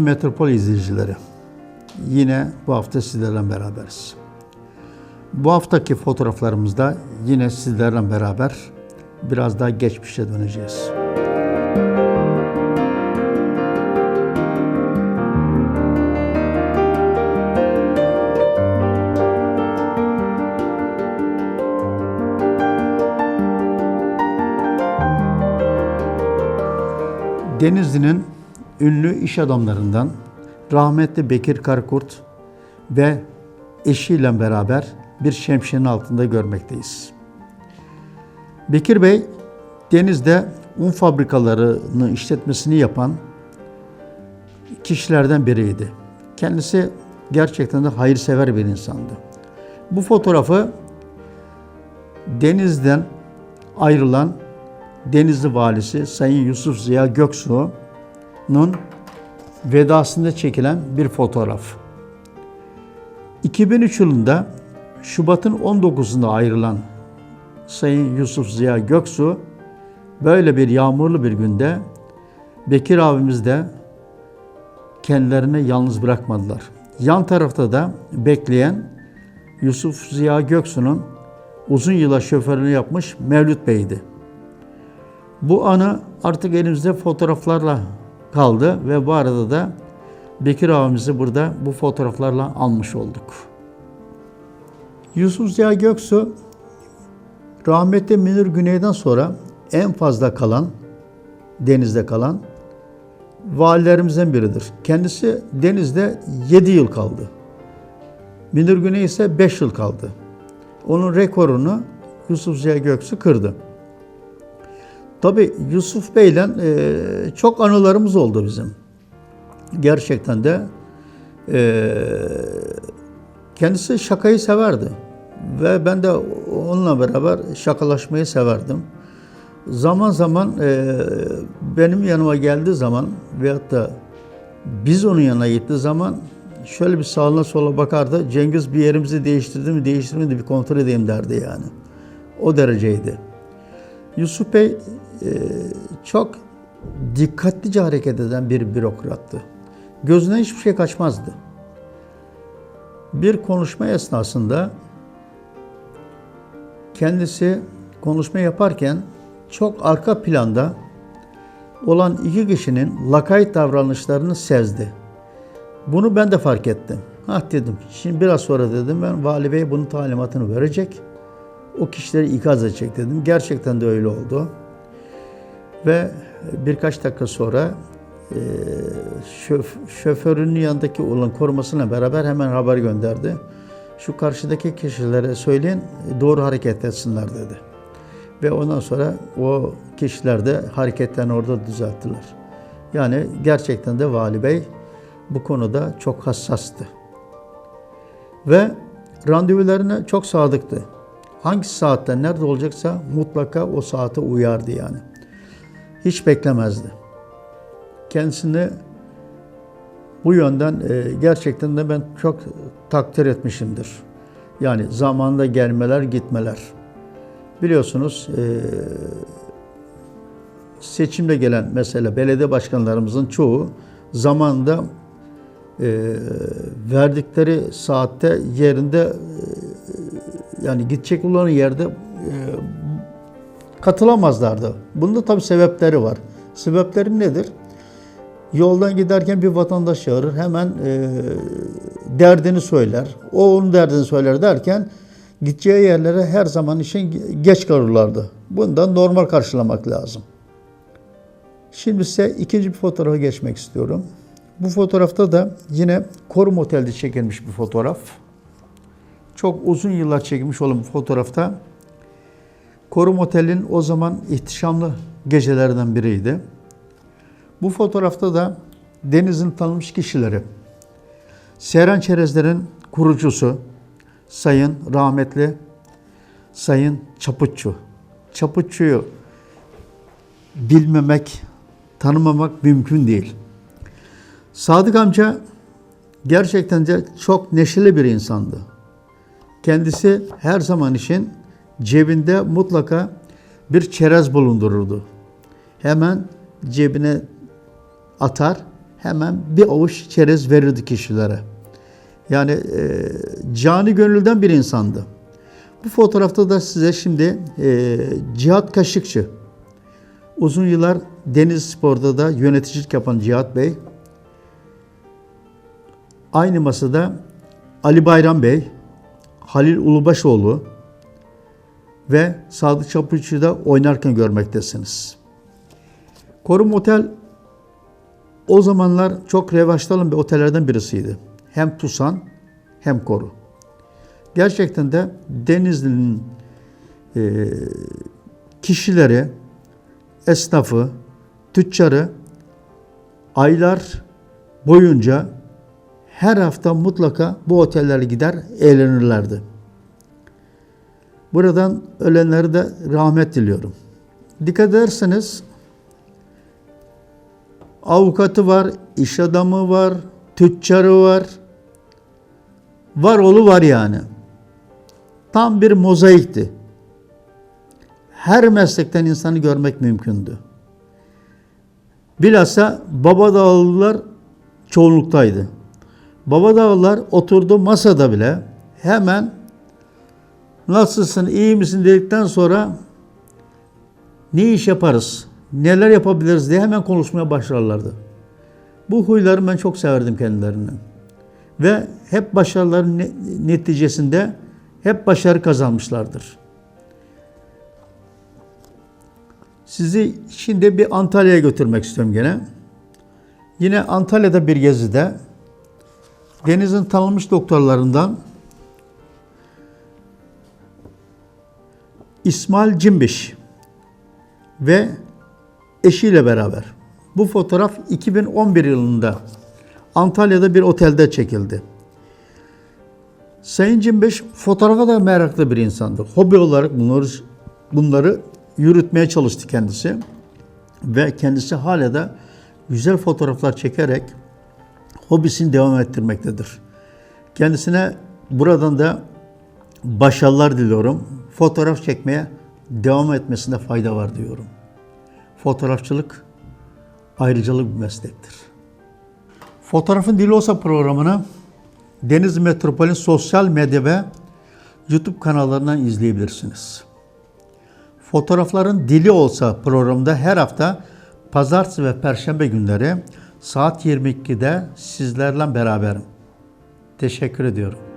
Denizli Metropol izleyicileri, yine bu hafta sizlerle beraberiz. Bu haftaki fotoğraflarımızda yine sizlerle beraber biraz daha geçmişe döneceğiz. Denizli'nin ünlü iş adamlarından rahmetli Bekir Karakurt ve eşiyle beraber bir şemsiyenin altında görmekteyiz. Bekir Bey denizde un fabrikalarını işletmesini yapan kişilerden biriydi. Kendisi gerçekten de hayırsever bir insandı. Bu fotoğrafı denizden ayrılan Denizli Valisi Sayın Yusuf Ziya Göksu'nun vedasında çekilen bir fotoğraf. 2003 yılında Şubat'ın 19'unda ayrılan Sayın Yusuf Ziya Göksu böyle bir yağmurlu bir günde Bekir abimiz de kendilerini yalnız bırakmadılar. Yan tarafta da bekleyen Yusuf Ziya Göksu'nun uzun yıla şoförünü yapmış Mevlüt Bey'di. Bu anı artık elimizde fotoğraflarla kaldı ve bu arada da Bekir abimizi burada bu fotoğraflarla almış olduk. Yusuf Ziya Göksu rahmetli Münir Güney'den sonra en fazla kalan, denizde kalan valilerimizden biridir. Kendisi denizde 7 yıl kaldı. Münir Güney ise 5 yıl kaldı. Onun rekorunu Yusuf Ziya Göksu kırdı. Tabi Yusuf Bey'le e, çok anılarımız oldu bizim. Gerçekten de e, kendisi şakayı severdi. Ve ben de onunla beraber şakalaşmayı severdim. Zaman zaman e, benim yanıma geldiği zaman veyahut da biz onun yanına gittiği zaman şöyle bir sağına sola bakardı. Cengiz bir yerimizi değiştirdi mi değiştirmedi bir kontrol edeyim derdi yani. O dereceydi. Yusuf Bey çok dikkatlice hareket eden bir bürokrattı. Gözüne hiçbir şey kaçmazdı. Bir konuşma esnasında kendisi konuşma yaparken çok arka planda olan iki kişinin lakayt davranışlarını sezdi. Bunu ben de fark ettim. Ha dedim, şimdi biraz sonra dedim ben Vali Bey bunun talimatını verecek. O kişileri ikaz edecek dedim. Gerçekten de öyle oldu. Ve birkaç dakika sonra e, şöf, şoförünün yanındaki olan korumasına beraber hemen haber gönderdi. Şu karşıdaki kişilere söyleyin doğru hareket etsinler dedi. Ve ondan sonra o kişiler de hareketlerini orada düzelttiler. Yani gerçekten de Vali Bey bu konuda çok hassastı. Ve randevularına çok sadıktı. Hangi saatte nerede olacaksa mutlaka o saate uyardı yani hiç beklemezdi. Kendisini bu yönden e, gerçekten de ben çok takdir etmişimdir. Yani zamanında gelmeler, gitmeler. Biliyorsunuz e, seçimle gelen mesela belediye başkanlarımızın çoğu zamanında e, verdikleri saatte yerinde yani gidecek olan yerde katılamazlardı. Bunda tabii sebepleri var. Sebepleri nedir? Yoldan giderken bir vatandaş çağırır, hemen e, derdini söyler. O onun derdini söyler derken gideceği yerlere her zaman için geç kalırlardı. Bundan normal karşılamak lazım. Şimdi size ikinci bir fotoğrafa geçmek istiyorum. Bu fotoğrafta da yine Korum Otel'de çekilmiş bir fotoğraf. Çok uzun yıllar çekilmiş olan bu fotoğrafta Korum Otel'in o zaman ihtişamlı gecelerden biriydi. Bu fotoğrafta da denizin tanınmış kişileri. Seyran Çerezler'in kurucusu Sayın rahmetli Sayın Çaputçu. Çaputçu'yu bilmemek, tanımamak mümkün değil. Sadık amca gerçekten de çok neşeli bir insandı. Kendisi her zaman için cebinde mutlaka bir çerez bulundururdu. Hemen cebine atar, hemen bir avuç çerez verirdi kişilere. Yani e, cani gönülden bir insandı. Bu fotoğrafta da size şimdi e, Cihat Kaşıkçı, uzun yıllar Deniz Spor'da da yöneticilik yapan Cihat Bey, aynı masada Ali Bayram Bey, Halil Ulubaşoğlu ve Sadık Çapıcı'yı da oynarken görmektesiniz. Korum Otel o zamanlar çok revaçta bir otellerden birisiydi. Hem Tusan hem Koru. Gerçekten de Denizli'nin e, kişileri, esnafı, tüccarı aylar boyunca her hafta mutlaka bu otellere gider eğlenirlerdi. Buradan ölenlere de rahmet diliyorum. Dikkat ederseniz avukatı var, iş adamı var, tüccarı var. Var oğlu var yani. Tam bir mozaikti. Her meslekten insanı görmek mümkündü. Bilhassa Babadağlılar çoğunluktaydı. Babadağlılar oturdu masada bile hemen nasılsın, iyi misin dedikten sonra ne iş yaparız, neler yapabiliriz diye hemen konuşmaya başlarlardı. Bu huyları ben çok severdim kendilerinden. Ve hep başarıların ne- neticesinde hep başarı kazanmışlardır. Sizi şimdi bir Antalya'ya götürmek istiyorum gene. Yine Antalya'da bir gezide Deniz'in tanınmış doktorlarından İsmail Cimbiş ve eşiyle beraber. Bu fotoğraf 2011 yılında Antalya'da bir otelde çekildi. Sayın Cimbiş fotoğrafa da meraklı bir insandı. Hobi olarak bunları bunları yürütmeye çalıştı kendisi. Ve kendisi hala da güzel fotoğraflar çekerek hobisini devam ettirmektedir. Kendisine buradan da başarılar diliyorum. Fotoğraf çekmeye devam etmesinde fayda var diyorum. Fotoğrafçılık ayrıcalık bir meslektir. Fotoğrafın Dili Olsa programını Deniz Metropol'ün sosyal medya ve YouTube kanallarından izleyebilirsiniz. Fotoğrafların Dili Olsa programında her hafta pazartesi ve perşembe günleri saat 22'de sizlerle beraberim. Teşekkür ediyorum.